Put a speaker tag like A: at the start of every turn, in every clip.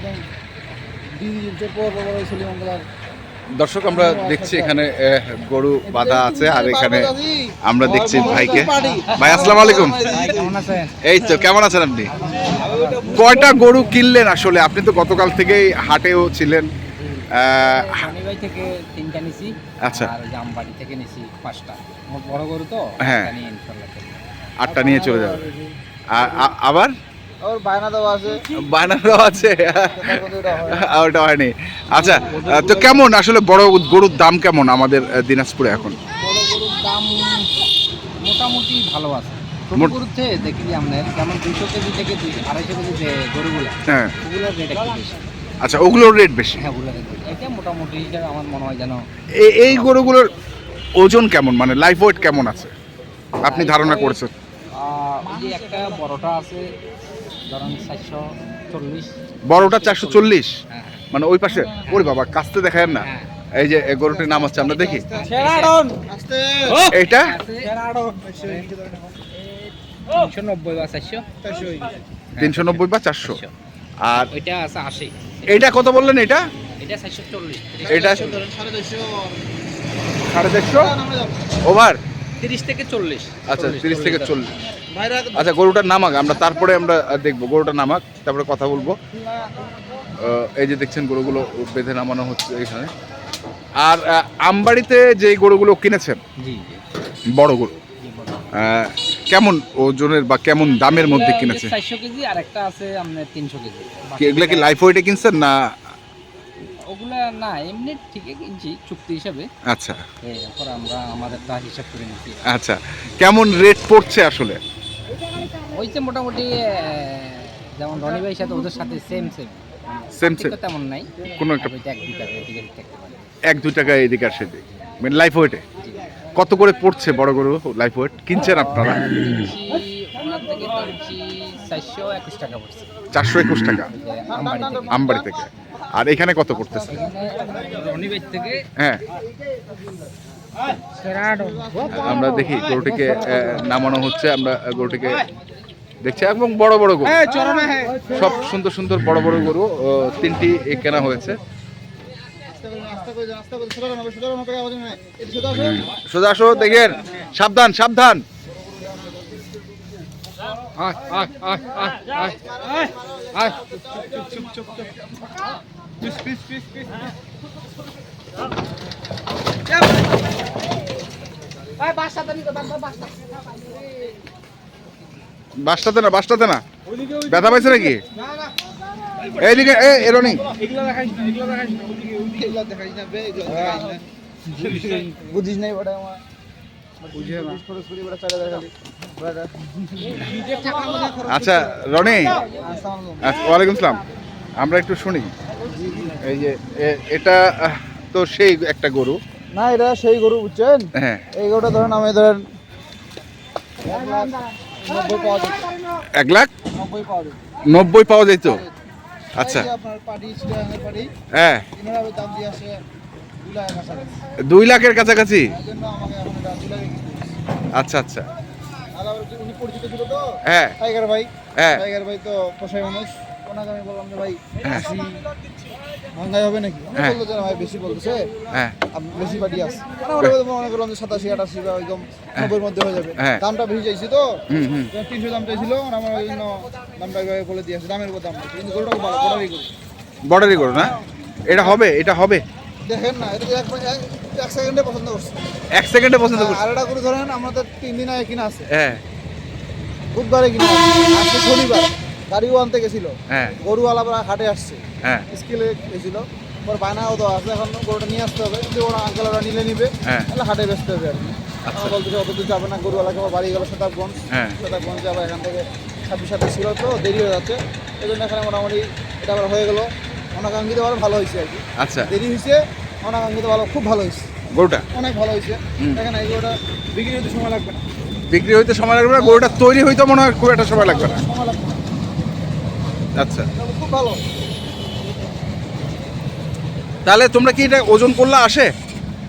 A: একদম
B: দর্শক আমরা দেখছি এখানে গরু বাঁধা আছে আর এখানে আমরা দেখছি ভাইকে। ভাই আসসালামু আলাইকুম। এই তো কেমন আছেন আপনি? কয়টা গরু কিনলেন আসলে? আপনি তো গতকাল থেকেই হাটেও ছিলেন।
A: থেকে তিনটা নিছি
B: আচ্ছা।
A: আর জামবাড়ি থেকে নিছি পাঁচটা। বড় গরু তো
B: হ্যাঁ। আটটা নিয়ে চলে যাবে। আবার?
A: ওর বায়না দেওয়া আছে।
B: আছে?
A: ওটা হয়।
B: হয়নি। আচ্ছা তো কেমন আসলে বড় গরুর দাম কেমন আমাদের দিনাজপুরে এখন?
A: বড় গরুর দাম মোটামুটি ভালো আছে। দেখি যে যেমন দুশো কেজি থেকে আড়াইশো কেজি যে গরুগুলো
B: হ্যাঁ।
A: ওগুলোর রেট
B: আচ্ছা ওগুলোর রেট বেশি?
A: হ্যাঁ ওগুলোর রেট এটা মোটামুটি আমার মনে হয় যেন
B: এই গরুগুলোর ওজন কেমন? মানে লাইফ ওয়েট কেমন আছে? আপনি ধারণা করেছেন।
A: একটা বড়টা আছে ধরেন চারশো চল্লিশ।
B: বড়টা চারশো চল্লিশ?
A: হ্যাঁ
B: মানে ওই পাশে? ওরে বাবা কাছতে দেখায় না।
A: হ্যাঁ।
B: এই যে গরুটির নাম হচ্ছে আমরা দেখি।
A: আছে
B: এইটা?
A: তিনশো নব্বই বা চারশো?
B: তিনশো নব্বই বা চারশো? আর
A: ওইটা আছে আশি।
B: কত বললেন এটা?
A: এটা চারশো চল্লিশ।
B: এটা সাড়ে চারশো ওভার।
A: তিরিশ থেকে চল্লিশ।
B: আচ্ছা তিরিশ থেকে চল্লিশ আচ্ছা গরুটার নামাক আমরা তারপরে আমরা দেখব গরুটার নামাক তারপরে কথা বলব। এই যে দেখছেন গরুগুলো বেঁধে নামানো হচ্ছে এখানে। আর আমবাড়িতে যে গরুগুলো কিনেছেন
A: জি
B: বড় গরু কেমন ওজনের বা কেমন দামের মধ্যে কিনেছে?
A: চারশো কেজি আর একটা আছে আপনার তিনশো কেজি।
B: এগুলা কি লাইফ ওয়েটে কিনছেন না
A: ওগুলা না এমনি ঠিকই কিনছি চুক্তি হিসাবে।
B: আচ্ছা।
A: এরপর আমরা আমাদের তা হিসাব করে নিচ্ছি।
B: আচ্ছা কেমন রেট পড়ছে আসলে?
A: হয়েছে মোটামুটি যেমন রনি ভাইয়ের সাথে ওদের সাথে সেম সেম
B: Same same?
A: তেমন নাই।
B: কোনো একটা-
A: এক দুই টাকা এদিকে
B: এক দুই টাকা এদিকে আর সেদিকে। মানে লাইফ ওয়েটে কত করে পড়ছে বড় গরু লাইফ ওয়েট কিনছেন আপনারা?
A: চারশো একুশ টাকা ওই যে আমবাড়ি থেকে।
B: আর এখানে কত পড়তেছে?
A: থেকে
B: হ্যাঁ। আমরা দেখি গরুটিকে নামানো হচ্ছে আমরা গরুটিকে দেখছি এবং বড় বড় গরু। সব সুন্দর সুন্দর বড় বড় গরু তিনটি কেনা হয়েছে। সোজা আসো দেখেন। সাবধান সাবধান।
A: আয় আয় আয় আয় আয়
B: বাসটাতে না বাসটাতে না? ব্যথা পাইছে নাকি? এইদিকে এ এরনি।
A: বুঝিস নাই আমার।
B: আচ্ছা রনি। আচ্ছা, ওয়ালাইকুম সালাম। আমরা একটু শুনি। এই যে এটা তো সেই একটা গরু।
C: না এটা সেই গরু বুঝছেন?
B: হ্যাঁ।
C: এই গরুটা ধরেন আমি ধরেন
B: এক লাখ?
C: নব্বই পাওয়া যেত
B: আচ্ছা। হ্যাঁ।
C: দুই লাখের কাছাকাছি।
B: আচ্ছা আচ্ছা। হ্যাঁ।
C: টাইগার ভাই।
B: হ্যাঁ।
C: টাইগার ভাই তো পোষাই মানুষ। ওনাকে আমি বললাম যে ভাই
B: হ্যাঁ।
C: বেশি ভাঙ্গাই হবে নাকি? উনি
B: হ্যাঁ।
C: বলল যে ভাই বেশি বলতেছে।
B: হ্যাঁ।
C: বেশি আছে। মানে মনে করলাম যে সাতাশি আটাশি বা একদম নব্বইয়ের মধ্যে হয়ে যাবে। দামটা বেশি চাইছি তো। তিনশো দাম চাইছিল আমার ওই জন্য দামটা বলে দিয়েছে দামের উপর দাম কিন্তু গরুটা ভালো
B: বর্ডারি গরু। না? এটা হবে এটা হবে।
C: দেখেন না এটা এক সেকেন্ডে পছন্দ করছে।
B: এক সেকেন্ডে পছন্দ করছি।
C: আর একটা গরু ধরেন আমাদের তিন দিন আগে কিনা আছে।
B: হ্যাঁ।
C: বুধবারে কিনা আছে শনিবার। গাড়িও আনতে গেছিল।
B: হ্যাঁ।
C: গরুওয়ালা প্রায় হাটে আসছে।
B: হ্যাঁ।
C: স্কেলে গেছিল। ওর বায়নাও দেওয়া আছে। এখন গরুটা নিয়ে আসতে হবে। কিন্তু ওরা আঙ্কেল ওরা নিলে নিবে
B: হ্যাঁ।
C: তাহলে হাটে বেচতে হবে আর কি আমার বলতেছে অত দূর যাবে না। গরুওয়ালাকে আবার বাড়ি গেল শতাবগঞ্জ
B: হ্যাঁ।
C: শতাবগঞ্জে আবার এখান থেকে। ছাব্বিশ সাতাশ ছিল তো দেরি হয়ে যাচ্ছে। এই জন্য এখানে মোটামুটি এটা আবার হয়ে গেল। অনাকাঙ্ক্ষিত ভালো ভালো হয়েছে আর কি।
B: আচ্ছা।
C: দেরি হয়েছে। অনাকাঙ্ক্ষিত ভালো খুব ভালো হয়েছে।
B: গরুটা?
C: অনেক ভালো হয়েছে। দেখেন এই গরুটা বিক্রি হতে সময় লাগবে না।
B: বিক্রি হইতে সময় লাগবে না। গরুটা তৈরি হইতে মনে হয় খুব একটা সময় লাগবে না।
C: সময় লাগবে
B: আচ্ছা।
C: খুব ভালো
B: তাহলে তোমরা কি এটা ওজন করলে আসে?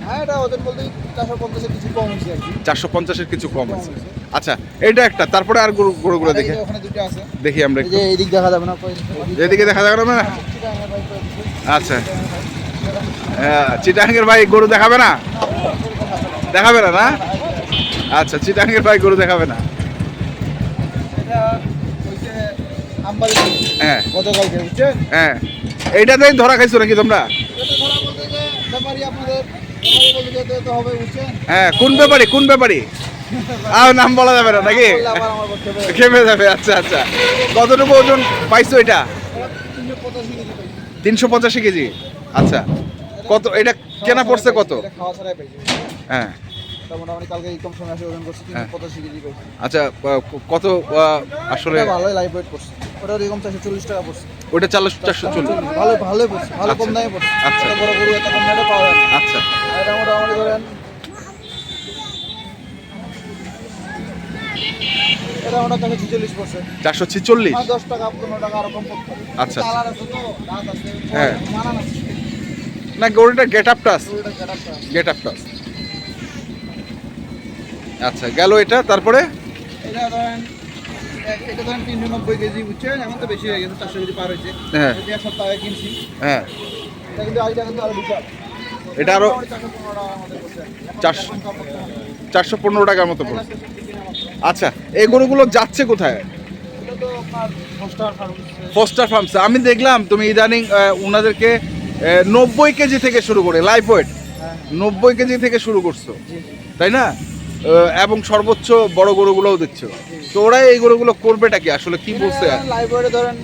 C: হ্যাঁ এটা ওজন বলতে চারশো পঞ্চাশের কিছু কম হয়েছে
B: চারশো পঞ্চাশের কিছু কম আছে আচ্ছা এটা একটা তারপরে আর গরু গরুগুলো দেখে।
C: আছে।
B: দেখি আমরা
C: এইদিক দেখা যাবে না
B: এদিকে দেখা যাবে না আচ্ছা। চিটাঙ্গের ভাই গরু দেখাবে না? দেখাবে না না? আচ্ছা চিটাঙ্গের ভাই গরু দেখাবে না
C: এটা হইছে আমবাড়ি
B: হ্যাঁ।
C: গতকালকে বুঝছেন?
B: হ্যাঁ। এইটাতেই ধরা খাইছো নাকি তোমরা? হ্যাঁ কোন ব্যাপারে কোন ব্যাপারে? আর নাম বলা যাবে না নাকি? খেপে যাবে আচ্ছা আচ্ছা। কতটুকু ওজন পাইছো এটা?
C: তিনশো পঁচাশি কেজি
B: আচ্ছা। কত এটা কেনা পড়ছে কত? হ্যাঁ।
C: মোটামুটি কালকে কম সময় আসে ওজন করছি তিনশো
B: হ্যাঁ।
C: পঁচাশি কেজি পাইছি
B: আচ্ছা কত আসলে
C: ভালোই ওয়েট করছে। ওটা এরকম চারশো চল্লিশ টাকা পড়ছে।
B: ওটা চারশো চারশো চল্লিশ।
C: ভালো ভালোই পড়ছে ভালো কম
B: আচ্ছা।
C: দামে পড়ছে।
B: আচ্ছা।
C: বড় গরু এত কম দামে পাওয়া যায়।
B: আচ্ছা।
C: এটা মোটামুটি ধরেন এটা ওটা চারশো ছিচল্লিশ পড়ছে।
B: চারশো ছিচল্লিশ?
C: মানে দশ টাকা পনেরো টাকা এরকম
B: আচ্ছা।
C: আছে
B: হ্যাঁ। না গরুটা গেট আপ টাস গেট আপ টাস আচ্ছা গেল এটা তারপরে?
C: এটা ধরেন এক- এটা ধরেন তিনশো নব্বই কেজি বুঝছেন এখন তো বেশি হয়ে গেছে চারশো কেজি পার হয়েছে।
B: হ্যাঁ।
C: এক সপ্তাহ আগে কিনছি।
B: হ্যাঁ।
C: এটা কিন্তু আইটা কিন্তু আরও বিশাল।
B: এটা
C: আরও চারশো
B: চারশো- পনেরো টাকার মতো। আচ্ছা এই গরুগুলো যাচ্ছে কোথায়?
C: ফস্টার ফার্মস
B: আমি দেখলাম তুমি ইদানিং ওনাদেরকে নব্বই কেজি থেকে শুরু করে লাইফ ওয়েট
C: হ্যাঁ।
B: নব্বই কেজি থেকে শুরু করছ। তাই না? এবং সর্বোচ্চ বড় গরুগুলোও দেখছ। তো ওরা এই গরুগুলো করবেটা কি? আসলে কি বলছে?
C: লাইব্রেরি ধরেন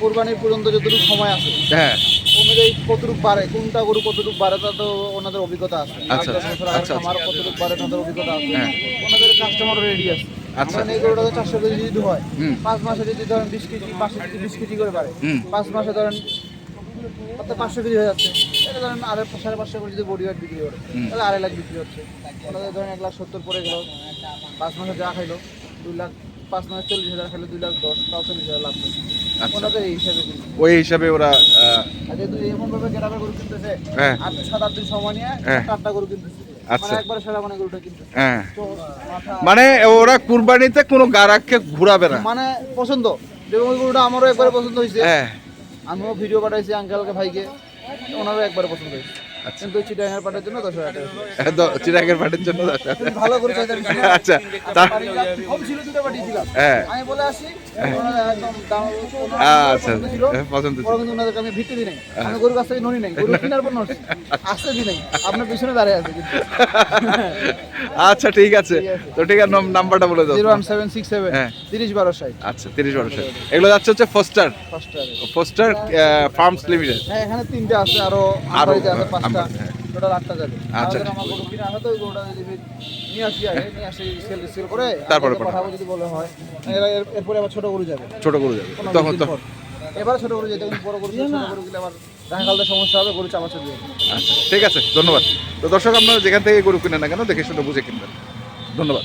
C: কোরবানির পর্যন্ত যতটুকু সময় আছে
B: হ্যাঁ।
C: অনুযায়ী কতটুকু বাড়ে কোনটা গরু কতটুকু বাড়ে তা তো ওনাদের অভিজ্ঞতা আছে।
B: আচ্ছা, আচ্ছা,
C: আমার কতটুকু বাড়ে ওনাদের অভিজ্ঞতা আছে।
B: হ্যাঁ।
C: ওনাদের কাস্টমার রেডি আছে।
B: আচ্ছা।
C: এই গরুটা চারশো কেজি যদি হয় পাঁচ মাসে যদি ধরেন বিশ কেজি পাঁচ কেজি বিশ কেজি করে বাড়ে। পাঁচ মাসে ধরেন পাঁচশো কেজি হয়ে যাচ্ছে। এটা ধরেন আড়াই সাড়ে পাঁচশো করে যদি বডি ওয়েট বিক্রি করে তাহলে আড়াই লাখ বিক্রি হচ্ছে। ওনাদের ধরেন এক লাখ সত্তর গেল পাঁচ মাসে যা খাইলো দুই লাখ পাঁচ মাসে চল্লিশ হাজার খাইলো দুই লাখ দশ তাও চল্লিশ হাজার লাভ
B: আচ্ছা।
C: ওনাদের এই হিসাবে
B: ওই হিসাবে ওরা
C: যেহেতু এমন ভাবে গেটাপে গরু কিনতেছে
B: হ্যাঁ।
C: আট সাত আট দিন সময় নিয়ে গরু কিনতেছে।
B: আচ্ছা।
C: মানে মানে
B: হ্যাঁ। মানে ওরা কুরবানিতে কোনো গারাককে ঘুরাবে না।
C: মানে পছন্দ। গরুটা আমারও একবারে পছন্দ হয়েছে।
B: হ্যাঁ।
C: আমিও ভিডিও পাঠাইছি আঙ্কেলকে ভাইকে ওনারও একবার পছন্দ হয়েছে। কিন্তু চিটাঙ্গার পাঠার জন্য দশ হাজার টাকা
B: চিরাগের পাটের জন্য দশ হাজার।
C: ভালো করে চাইতে বেশি না।
B: আচ্ছা তার
C: কম ছিল দুটো পাঠিয়েছিলাম
B: হ্যাঁ।
C: আমি বলে আসি ওনারা একদম দাম-
B: আচ্ছা
C: পছন্দ ছিল।
B: হ্যাঁ, পছন্দ ছিল।
C: পরে কিন্তু ওনাদেরকে আমি ভিত্তি দিই নাই। আমি গরুর কাছ থেকে নড়ি নাই। গরু কেনার পর নড়ছি। আসতে দিই নাই। আপনার পিছনে দাঁড়িয়ে আছে কিন্তু।
B: আচ্ছা ঠিক আছে। তো ঠিক আছে নাম্বারটা বলে দাও
C: zero one seven six seven
B: হ্যাঁ।
C: তিরিশ বারো ষাট।
B: আচ্ছা তিরিশ বছর এগুলো যাচ্ছে হচ্ছে ফস্টার ফস্টার ফার্মস লিমিটেড
C: হ্যাঁ এখানে তিনটে আছে
B: আরও
C: আরও, আছে টোটাল আটটা যাবে।
B: আচ্ছা।
C: আমার গরু কিনে আসা তো ওই গরুটা যদি নিয়ে আসি আগে নিয়ে আসি সেল সেল করে
B: তারপরে
C: পাঠাবো। যদি বলে হয় এরা এরপরে আবার ছোট গরু যাবে।
B: ছোট গরু যাবে।
C: পনেরো
B: তখন তো
C: পর। এবার ছোট গরু যেতে কিন্তু বড় গরু ছোট গরু গেলে আবার দেখা সমস্যা হবে গরু চাপা চলবে
B: আচ্ছা ঠিক আছে ধন্যবাদ। তো দর্শক আপনারা যেখান থেকে গরু কিনে না কেন দেখে শুনে বুঝে কিনবেন। ধন্যবাদ।